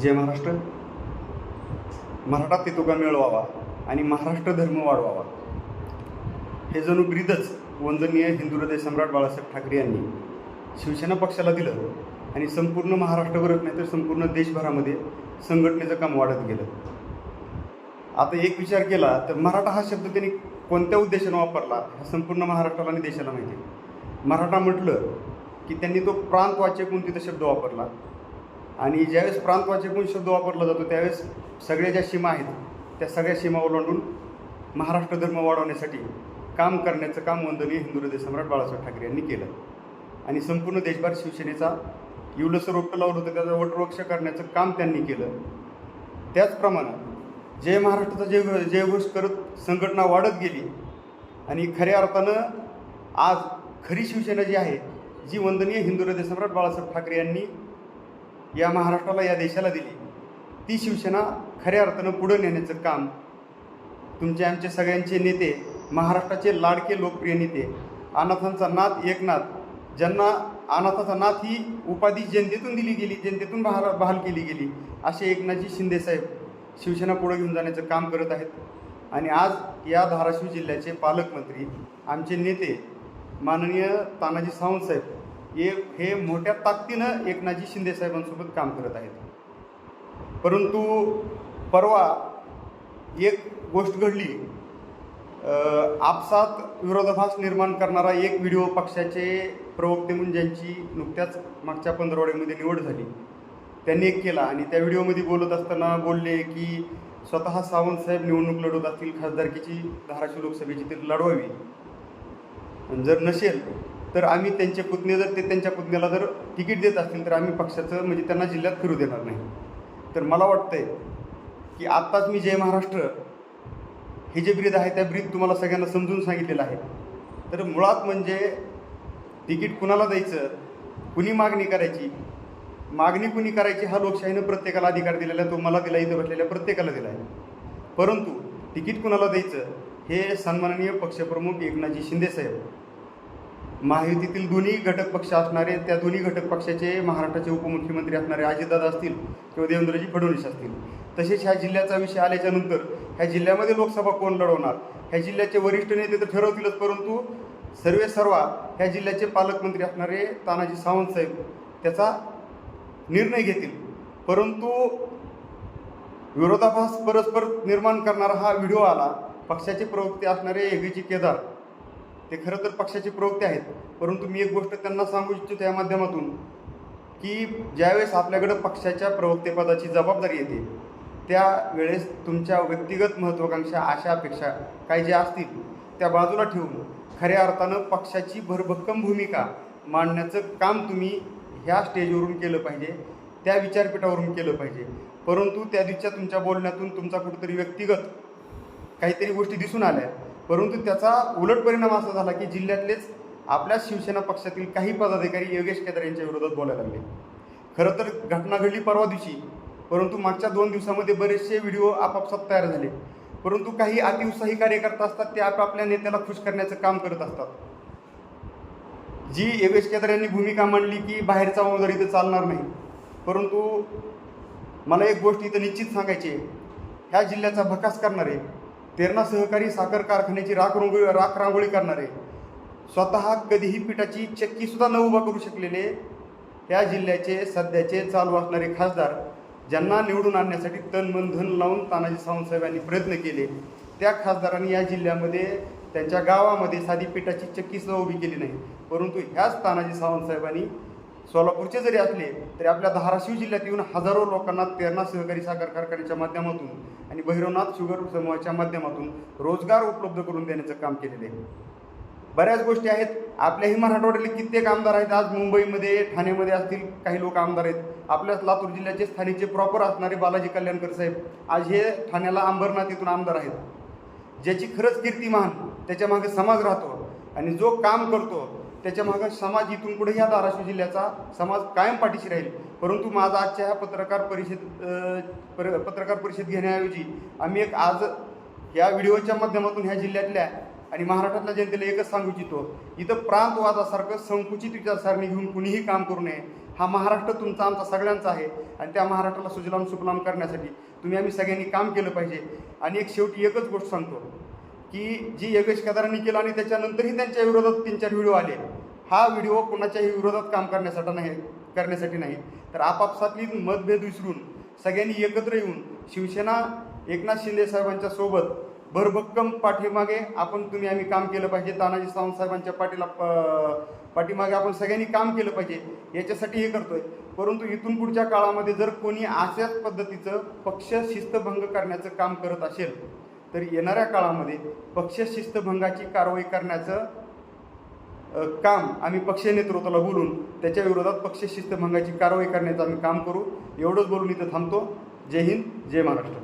जय महाराष्ट्र. मराठा तितुका मिळवावा आणि महाराष्ट्र धर्म वाढवावा? हे जणू ब्रीदच वंदनीय हिंदू हृदय सम्राट बाळासाहेब ठाकरे यांनी शिवसेना पक्षाला दिलं आणि संपूर्ण महाराष्ट्रभरच नाही तर संपूर्ण देशभरामध्ये संघटनेचं काम वाढत गेलं. आता एक विचार केला तर मराठा हा शब्द त्यांनी कोणत्या उद्देशानं वापरला हा संपूर्ण महाराष्ट्राला आणि देशाला माहिती आहे. मराठा म्हटलं की त्यांनी तो प्रांतवाचक कोणती तिथं शब्द वापरला. आणि ज्यावेळेस प्रांतवाचक म्हणून शब्द वापरला जातो त्यावेळेस सगळ्या ज्या सीमा आहेत. त्या सगळ्या सीमा ओलांडून महाराष्ट्र धर्म वाढवण्यासाठी काम करण्याचं काम वंदनीय हिंदू हृदय सम्राट बाळासाहेब ठाकरे यांनी केलं. आणि संपूर्ण देशभर शिवसेनेचा इवलसं रोपटं लावलं होतं त्याचं वटवृक्ष करण्याचं काम त्यांनी केलं. त्याचप्रमाणे जय महाराष्ट्राचा जय जयघोष करत संघटना वाढत गेली आणि खऱ्या अर्थानं आज खरी शिवसेना जी आहे जी वंदनीय हिंदू हृदय सम्राट बाळासाहेब ठाकरे यांनी या महाराष्ट्राला या देशाला दिली. ती शिवसेना खऱ्या अर्थानं पुढं नेण्याचं काम तुमचे आमचे सगळ्यांचे नेते महाराष्ट्राचे लाडके लोकप्रिय नेते अनाथांचा नाथ एकनाथ ज्यांना अनाथाचा नाथ ही उपाधी जनतेतून दिली गेली जनतेतून बहाल बहाल केली गेली असे एकनाथजी शिंदेसाहेब शिवसेना पुढे घेऊन जाण्याचं काम करत आहेत. आणि आज या धाराशिव जिल्ह्याचे पालकमंत्री आमचे नेते माननीय तानाजी सावंतसाहेब एक हे मोठ्या ताकदीनं एकनाथजी शिंदे साहेबांसोबत काम करत आहेत. परंतु परवा एक गोष्ट घडली. आपसात विरोधाभास निर्माण करणारा एक व्हिडिओ पक्षाचे प्रवक्ते म्हणून ज्यांची नुकत्याच मागच्या पंधरवड्यामध्ये निवड झाली त्यांनी एक केला आणि त्या व्हिडिओमध्ये बोलत असताना बोलले की स्वतः सावंतसाहेब निवडणूक लढवत असतील खासदारकीची धाराशिव लोकसभेची ती लढवावी. आणि जर नसेल तर आम्ही त्यांचे पुतणे जर ते त्यांच्या पुतण्याला जर तिकीट देत असतील तर आम्ही पक्षाचं म्हणजे त्यांना जिल्ह्यात फिरू देणार नाही. तर मला वाटतंय की आत्ताच मी जय महाराष्ट्र हे जे ब्रीद आहे त्या ब्रीद तुम्हाला सगळ्यांना समजून सांगितलेलं आहे. तर मुळात म्हणजे तिकीट कुणाला द्यायचं कुणी मागणी करायची? मागणी कुणी करायची हा लोकशाहीनं प्रत्येकाला अधिकार दिलेला आहे तो मला दिला इथं बसलेल्या प्रत्येकाला दिला आहे. परंतु तिकीट कुणाला द्यायचं हे सन्माननीय पक्षप्रमुख एकनाथजी शिंदेसाहेब महायुतीतील दोन्ही घटक पक्ष असणारे त्या दोन्ही घटक पक्षाचे महाराष्ट्राचे उपमुख्यमंत्री असणारे अजितदादा असतील किंवा देवेंद्रजी फडणवीस असतील. तसेच ह्या जिल्ह्याचा विषय आल्याच्यानंतर ह्या जिल्ह्यामध्ये लोकसभा कोण लढवणार? ह्या जिल्ह्याचे वरिष्ठ नेते तर ठरवतीलच परंतु सर्वे सर्वा ह्या जिल्ह्याचे पालकमंत्री असणारे तानाजी सावंत साहेब त्याचा निर्णय घेतील. परंतु विरोधाभास परस्पर निर्माण करणारा हा व्हिडिओ आला. पक्षाचे प्रवक्ते असणारे एगेजी केदार ते खरं तर पक्षाचे प्रवक्ते आहेत. परंतु मी एक गोष्ट त्यांना सांगू इच्छितो या माध्यमातून की ज्यावेळेस आपल्याकडं पक्षाच्या प्रवक्तेपदाची जबाबदारी येते त्यावेळेस तुमच्या व्यक्तिगत महत्त्वाकांक्षा आशा अपेक्षा काही ज्या असतील त्या बाजूला ठेवून खऱ्या अर्थानं पक्षाची भरभक्कम भूमिका मांडण्याचं काम तुम्ही ह्या स्टेजवरून केलं पाहिजे त्या विचारपीठावरून केलं पाहिजे. परंतु त्या दिवशीच्या तुमच्या बोलण्यातून तुमचा कुठेतरी व्यक्तिगत काहीतरी गोष्टी दिसून आल्या. परंतु त्याचा उलट परिणाम असा झाला की जिल्ह्यातलेच आपल्या शिवसेना पक्षातील काही पदाधिकारी योगेश केदार यांच्या विरोधात बोलायला लागले. खरं तर घटना घडली परवा दिवशी परंतु मागच्या दोन दिवसामध्ये बरेचसे व्हिडिओ आपापसात तयार झाले. परंतु काही अतिउत्साही कार्यकर्ता असतात ते आपापल्या नेत्याला खुश करण्याचं काम करत असतात. जी योगेश केदार यांनी भूमिका मांडली की बाहेरचा उमेदवार इथं चालणार नाही. परंतु मला एक गोष्ट इथं निश्चित सांगायची आहे. ह्या जिल्ह्याचा भकास करणारे तेरणा सहकारी साखर कारखान्याची राख रांगोळी राख रांगोळी करणारे. स्वतः कधीही पिठाची चक्कीसुद्धा न उभा करू शकलेले या जिल्ह्याचे सध्याचे चालू असणारे खासदार ज्यांना निवडून आणण्यासाठी तन मन धन लावून तानाजी सावंतसाहेब यांनी प्रयत्न केले त्या खासदारांनी या जिल्ह्यामध्ये त्यांच्या गावामध्ये साधी पिठाची चक्कीसुद्धा उभी केली नाही. परंतु ह्याच तानाजी सावंतसाहेबांनी सोलापूरचे जरी असले तरी आपल्या धाराशिव जिल्ह्यात येऊन हजारो लोकांना तेरणा सहकारी साखर कारखान्याच्या माध्यमातून आणि भैरवनाथ शुगर समूहाच्या माध्यमातून रोजगार उपलब्ध करून देण्याचं काम केलेलं आहे. बऱ्याच गोष्टी आहेत. आपल्याही मराठवाड्यातले कित्येक आमदार आहेत. आज मुंबईमध्ये ठाण्यामध्ये असतील काही लोक आमदार आहेत. आपल्याच लातूर जिल्ह्याचे स्थानिकचे प्रॉपर असणारे बालाजी कल्याणकर साहेब आज हे ठाण्याला अंबरनाथ इथून आमदार आहेत. ज्याची खरंच कीर्तिमान त्याच्यामागे समाज राहतो आणि जो काम करतो त्याच्यामागं समाज इथून पुढे ह्या धाराशिव जिल्ह्याचा समाज कायम पाठीशी राहील. परंतु माझा आजच्या ह्या पत्रकार परिषद पर पत्रकार परिषद घेण्याऐवजी आम्ही एक आज या व्हिडिओच्या माध्यमातून ह्या जिल्ह्यातल्या आणि महाराष्ट्रातल्या जनतेला एकच सांगू इच्छितो. इथं प्रांतवादासारखं संकुचित विचारसरणी घेऊन कुणीही काम करू नये. हा महाराष्ट्र तुमचा आमचा सगळ्यांचा आहे. आणि त्या महाराष्ट्राला सुजलाम सुफलाम करण्यासाठी तुम्ही आम्ही सगळ्यांनी काम केलं पाहिजे. आणि एक शेवटी एकच गोष्ट सांगतो. की जी योगेश केदारांनी केलं आणि त्याच्यानंतरही त्यांच्या विरोधात तीन चार व्हिडिओ आले. हा व्हिडिओ कोणाच्याही विरोधात काम करण्यासाठी नाही करण्यासाठी नाही. तर आपापसातली मतभेद विसरून सगळ्यांनी एकत्र येऊन शिवसेना एकनाथ शिंदे साहेबांच्या सोबत भरभक्कम पाठीमागे आपण तुम्ही आम्ही काम केलं पाहिजे. तानाजी सावंत साहेबांच्या पाठीला प- पाठीमागे आपण सगळ्यांनी काम केलं पाहिजे. याच्यासाठी हे करतोय. परंतु इथून पुढच्या काळामध्ये जर कोणी अशाच पद्धतीचं पक्ष शिस्तभंग करण्याचं काम करत असेल तर येणाऱ्या काळामध्ये पक्ष शिस्तभंगाची कारवाई करण्याचं काम आम्ही पक्ष नेतृत्वाला बोलून त्याच्या विरोधात पक्ष शिस्तभंगाची कारवाई करण्याचं आम्ही काम करू. एवढंच बोलून इथं थांबतो. जय हिंद जय महाराष्ट्र.